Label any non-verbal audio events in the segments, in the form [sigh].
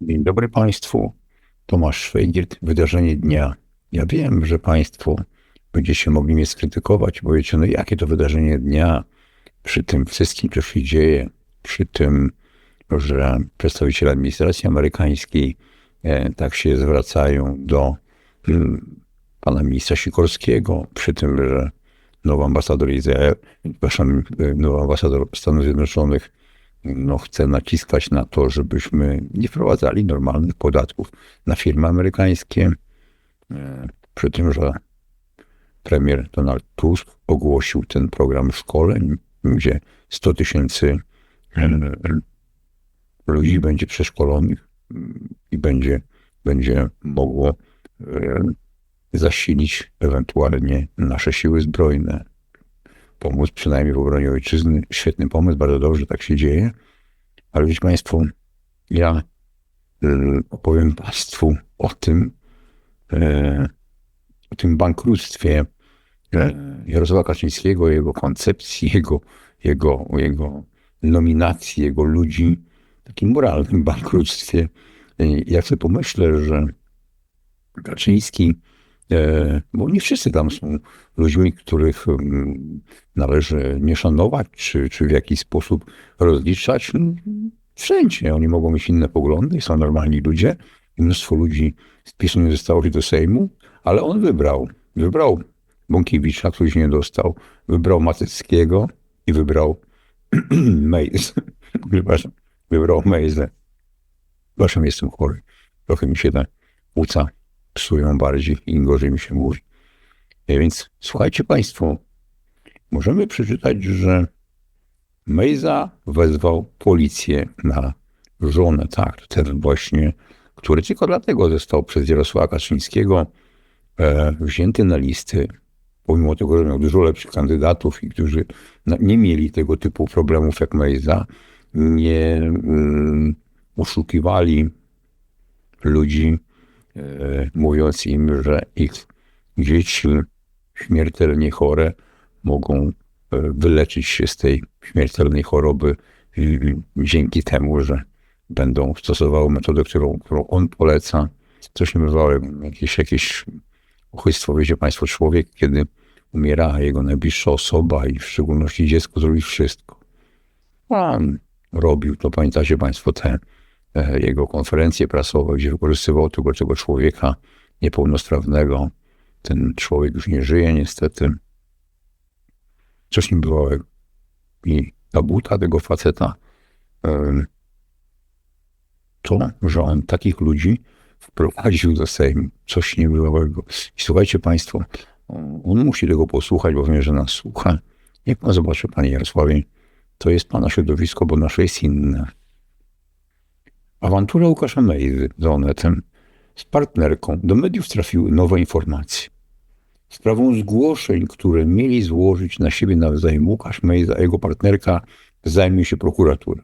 Dzień dobry Państwu. Tomasz Szwejgiert, wydarzenie dnia. Ja wiem, że Państwo będziecie mogli mnie skrytykować, bo wiecie, no jakie to wydarzenie dnia przy tym wszystkim, co się dzieje, przy tym, że przedstawiciele administracji amerykańskiej e, tak się zwracają do mm, pana ministra Sikorskiego, przy tym, że nowy ambasador Izrael, e, nowy ambasador Stanów Zjednoczonych no, chce naciskać na to, żebyśmy nie wprowadzali normalnych podatków na firmy amerykańskie. E, Przy tym, że premier Donald Tusk ogłosił ten program szkoleń, gdzie 100 tysięcy e, ludzi będzie przeszkolonych i będzie, będzie mogło e, zasilić ewentualnie nasze siły zbrojne, pomóc przynajmniej w obronie ojczyzny. Świetny pomysł, bardzo dobrze tak się dzieje. Ale wiecie Państwo, ja opowiem Państwu o tym, e, o tym bankructwie e, Jarosława Kaczyńskiego, jego koncepcji, jego, jego, jego nominacji, jego ludzi, takim moralnym [laughs] bankructwie. Ja sobie pomyślę, że Kaczyński E, bo nie wszyscy tam są ludźmi, których mm, należy nie szanować, czy, czy w jakiś sposób rozliczać. Wszędzie oni mogą mieć inne poglądy, są normalni ludzie. Mnóstwo ludzi z PiSu nie zostało się do Sejmu, ale on wybrał. Wybrał Bąkiewicza, który się nie dostał, wybrał Matyckiego i wybrał [clears throat] Mejz. [laughs] Przepraszam, wybrał Mejzę. Przepraszam, jestem chory. Trochę mi się te płuca psują bardziej, im gorzej mi się mówi. E, Więc słuchajcie Państwo, możemy przeczytać, że Mejza wezwał policję na żonę, tak, ten właśnie, który tylko dlatego został przez Jarosława Kaczyńskiego e, wzięty na listy, pomimo tego, że miał dużo lepszych kandydatów i którzy nie mieli tego typu problemów jak Mejza, nie mm, oszukiwali ludzi, mówiąc im, że ich dzieci śmiertelnie chore mogą e, wyleczyć się z tej śmiertelnej choroby dzięki temu, że będą stosowały metodę, którą, którą on poleca. Coś niebywałego, jakieś, jakieś uchystwo, wiecie Państwo, człowiek, kiedy umiera jego najbliższa osoba i w szczególności dziecko zrobi wszystko. Pan robił to, pamiętacie Państwo, te e, jego konferencje prasowe, gdzie wykorzystywał tego, tego człowieka niepełnosprawnego. Ten człowiek już nie żyje niestety. Coś niebywałego. I ta buta tego faceta em, to, że on takich ludzi wprowadził do Sejmu. Coś niebywałego. I słuchajcie Państwo, on musi tego posłuchać, bo wiem, że nas słucha. Niech Pan zobaczy, Panie Jarosławie, to jest Pana środowisko, bo nasze jest inne. Awantura Łukasza Mejzy z Onetem z partnerką do mediów trafiły nowe informacje. Sprawą zgłoszeń, które mieli złożyć na siebie nawzajem Łukasz Mejza, a jego partnerka zajmie się prokuratura.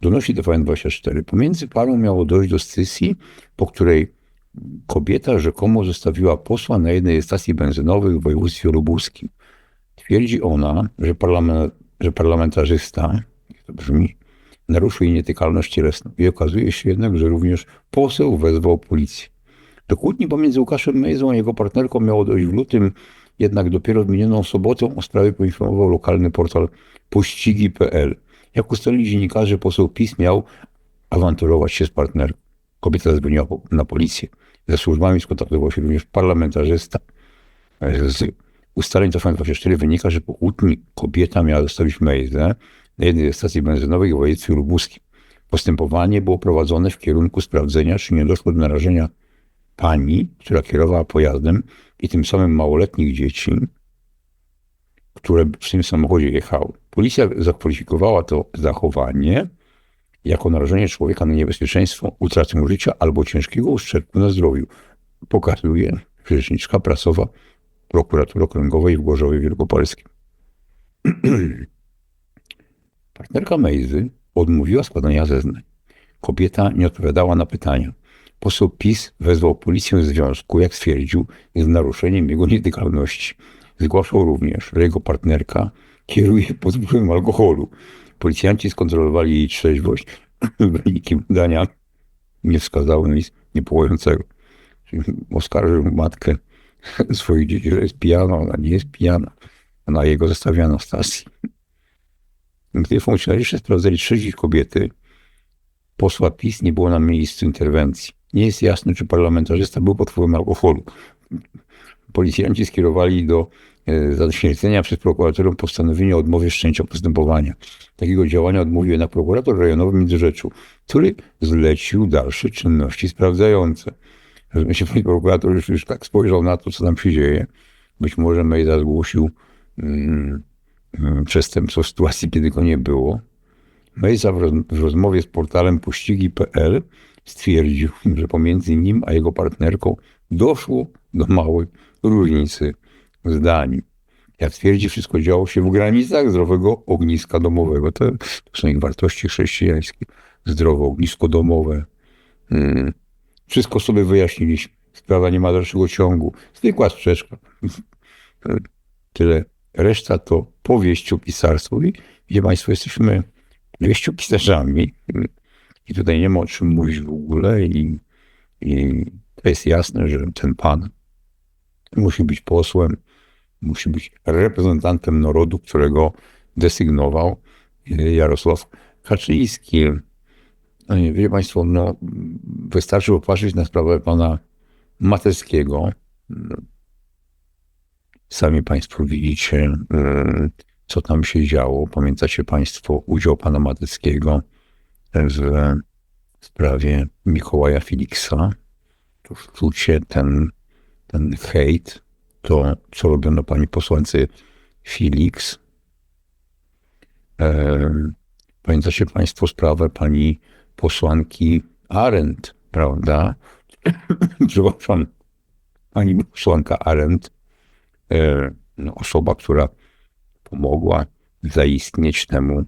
Donosi TVN24. Pomiędzy parą miało dojść do scysji, po której kobieta rzekomo zostawiła posła na jednej stacji benzynowych w województwie lubuskim. Twierdzi ona, że, parlament, że parlamentarzysta, jak to brzmi, naruszył jej nietykalność cielesną. I okazuje się jednak, że również poseł wezwał policję. Do kłótni pomiędzy Łukaszem Mejzą a jego partnerką miało dojść w lutym, jednak dopiero w minioną sobotę o sprawie poinformował lokalny portal pościgi.pl. Jak ustalili dziennikarze, poseł PiS miał awanturować się z partnerką. Kobieta zadzwoniła na policję. Ze służbami skontaktował się również parlamentarzysta. Z ustaleń TVN24 wynika, że po kłótni kobieta miała zostawić Mejzę na jednej ze stacji benzynowych w województwie lubuskim. Postępowanie było prowadzone w kierunku sprawdzenia, czy nie doszło do narażenia pani, która kierowała pojazdem i tym samym małoletnich dzieci, które w tym samochodzie jechały. Policja zakwalifikowała to zachowanie jako narażenie człowieka na niebezpieczeństwo utratę życia albo ciężkiego uszczerbku na zdrowiu. Pokazuje rzeczniczka prasowa prokuratury okręgowej w Gorzowie Wielkopolskim. [clears throat] Partnerka Mejzy odmówiła składania zeznań. Kobieta nie odpowiadała na pytania. Poseł PiS wezwał policję w związku, jak stwierdził, z naruszeniem jego nietykalności. Zgłaszał również, że jego partnerka kieruje pod wpływem alkoholu. Policjanci skontrolowali jej trzeźwość. [clears throat] Wyniki badania nie wskazało nic niepokojącego. Oskarżył matkę swoich dzieci, że jest pijana, ona nie jest pijana. Ona jego zostawiano w stacji. Gdy funkcjonariusze sprawdzali trzeźwość kobiety, posła PiS nie było na miejscu interwencji. Nie jest jasne, czy parlamentarzysta był pod wpływem alkoholu. Policjanci skierowali do e, zaświecenia przez prokuratorę postanowienie o odmowie wszczęcia postępowania. Takiego działania odmówił jednak prokurator rejonowy Międzyrzeczu, który zlecił dalsze czynności sprawdzające. Rozumiem się, [laughs] prokurator już, już tak spojrzał na to, co tam się dzieje. Być może Mejda zgłosił mm, przestępstwo w sytuacji, kiedy go nie było. Mejza w, roz, w rozmowie z portalem pościgi.pl stwierdził, że pomiędzy nim a jego partnerką doszło do małej różnicy zdań. Jak twierdzi, wszystko działo się w granicach zdrowego ogniska domowego. To, to są ich wartości chrześcijańskie. Zdrowe ognisko domowe. Hmm. Wszystko sobie wyjaśniliśmy. Sprawa nie ma dalszego ciągu. Zwykła sprzeczka. Tyle. Reszta to powieściopisarstwo. I gdzie Państwo jesteśmy wieściopisarzami. I tutaj nie ma o czym mówić w ogóle. I, I to jest jasne, że ten pan musi być posłem, musi być reprezentantem narodu, którego desygnował Jarosław Kaczyński. Nie, wiecie Państwo, no, wystarczy popatrzeć na sprawę pana Mateckiego. Sami Państwo widzicie, co tam się działo. Pamiętacie Państwo udział pana Mateckiego w sprawie Mikołaja Filiksa. To wczucie, ten, ten hejt, to co robiono pani posłance Felix. Pamiętacie Państwo sprawę pani posłanki Arendt, prawda? [coughs] Przepraszam, pani posłanka Arendt, osoba, która pomogła zaistnieć temu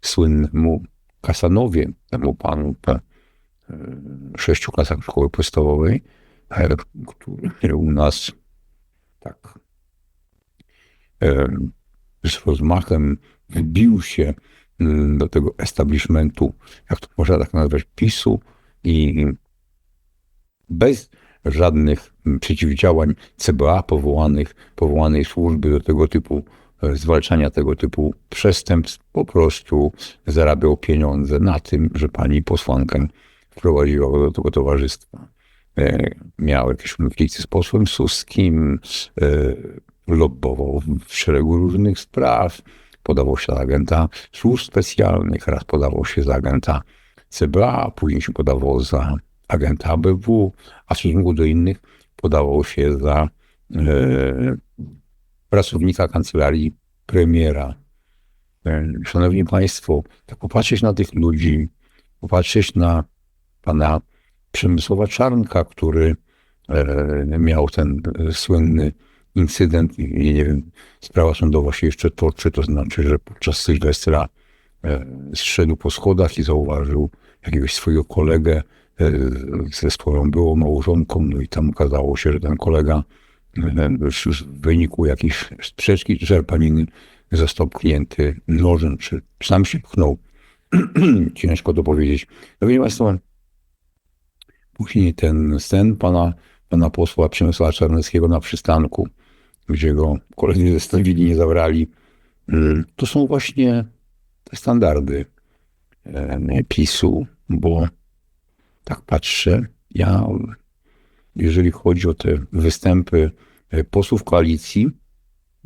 słynnemu Kasanowie, temu panu po sześciu klasach szkoły podstawowej, który u nas tak z rozmachem wbił się do tego establishmentu, jak to można tak nazwać, PiSu i bez żadnych przeciwdziałań CBA powołanych, powołanej służby do tego typu zwalczania tego typu przestępstw, po prostu zarabiał pieniądze na tym, że pani posłankę wprowadziła do tego towarzystwa. Miał jakieś konflikty z posłem Suskim, lobbował w szeregu różnych spraw, podawał się za agenta służb specjalnych, raz podawał się za agenta CBA, później się podawał za agenta ABW, a w stosunku do innych podawał się za e, pracownika kancelarii premiera. E, szanowni Państwo, tak popatrzeć na tych ludzi, popatrzeć na pana Przemysłowa Czarnka, który e, miał ten słynny incydent i nie wiem, sprawa sądowa się jeszcze toczy, to znaczy, że podczas Sylwestra zszedł po schodach i zauważył jakiegoś swojego kolegę ze swoją byłą małżonką, no i tam okazało się, że ten kolega w wyniku jakiejś sprzeczki czy czerpaniny został pchnięty nożem, czy sam się pchnął. [clears throat] Ciężko to powiedzieć. No wiecie Państwo, później ten scen pana, pana posła Przemysława Czarneckiego na przystanku, gdzie go koledzy zestawili, nie zabrali, to są właśnie te standardy PiSu, bo tak patrzę, ja jeżeli chodzi o te występy e, posłów koalicji,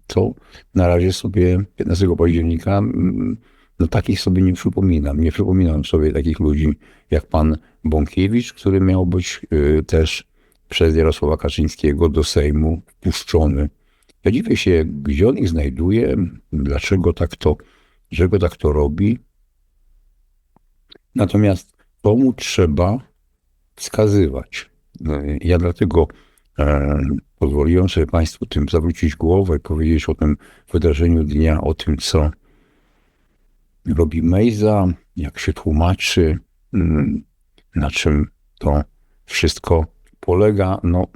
to na razie sobie 15 października mm, no takich sobie nie przypominam. Nie przypominam sobie takich ludzi jak pan Bąkiewicz, który miał być e, też przez Jarosława Kaczyńskiego do Sejmu wpuszczony. Ja dziwię się, gdzie on ich znajduje, dlaczego tak to, dlaczego tak to robi. Natomiast komu trzeba wskazywać. No ja dlatego e, pozwoliłem sobie Państwu tym zawrócić głowę powiedzieć o tym wydarzeniu dnia, o tym, co robi Mejza, jak się tłumaczy, mm, na czym to wszystko polega. No,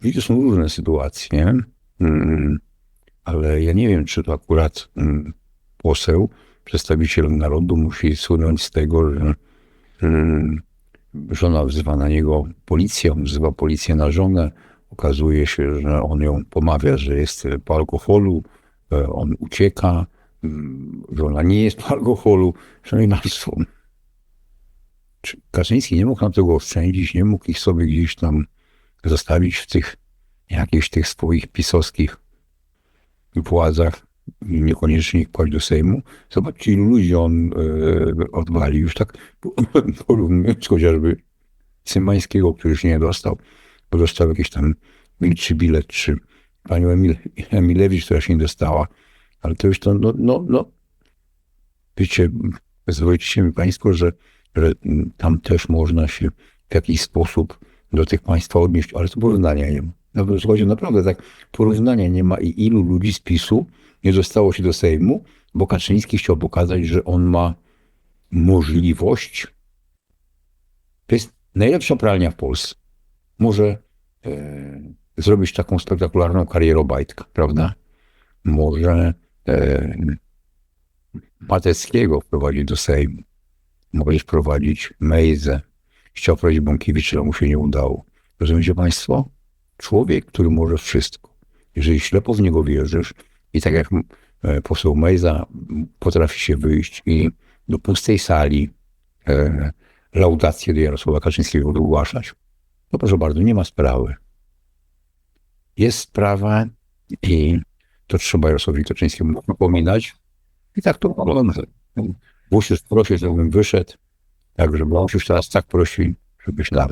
widzę, są różne sytuacje, mm, ale ja nie wiem, czy to akurat mm, poseł, przedstawiciel narodu musi słynąć z tego, że Żona wzywa na niego policję, on wzywa policję na żonę. Okazuje się, że on ją pomawia, że jest po alkoholu, e, on ucieka, mm, żona nie jest po alkoholu. Państwo, czy Kaczyński nie mógł nam tego oszczędzić, nie mógł ich sobie gdzieś tam zostawić w tych jakichś tych swoich pisowskich władzach niekoniecznie ich kłaść do Sejmu. Zobaczcie, ilu ludzi on e, odwalił. Już tak [laughs] porównując chociażby Cymańskiego, który już nie dostał, bo dostał jakiś tam milczy bilet, czy panią Emil, Emilewicz, która się nie dostała. Ale to już to, no, no, no. Wiecie, pozwolicie mi Państwo, że, że tam też można się w jakiś sposób do tych państwa odnieść, ale to porównania nie ma. No, to chodzi naprawdę tak, porównania nie ma i ilu ludzi z PiSu nie dostało się do Sejmu, bo Kaczyński chciał pokazać, że on ma możliwość. To jest najlepsza pralnia w Polsce. Może e, zrobić taką spektakularną karierę Obajtka, prawda? Może e, Mateckiego wprowadzić do Sejmu. Może wprowadzić Mejzę. Chciał wprowadzić ale mu się nie udało. Rozumiecie Państwo? Człowiek, który może wszystko. Jeżeli ślepo w niego wierzysz i tak jak e, poseł Mejza potrafi się wyjść i do pustej sali e, laudację do Jarosława Kaczyńskiego wygłaszać, to proszę bardzo, nie ma sprawy. Jest sprawa i to trzeba Jarosławowi Kaczyńskiemu przypominać. I tak to wygląda. Musisz prosić, żebym wyszedł, tak żeby musisz teraz tak prosić, żebyś dał.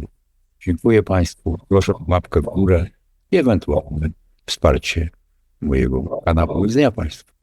Dziękuję Państwu. Proszę o łapkę w górę i ewentualne wsparcie mojego kanału. Do widzenia Państwu.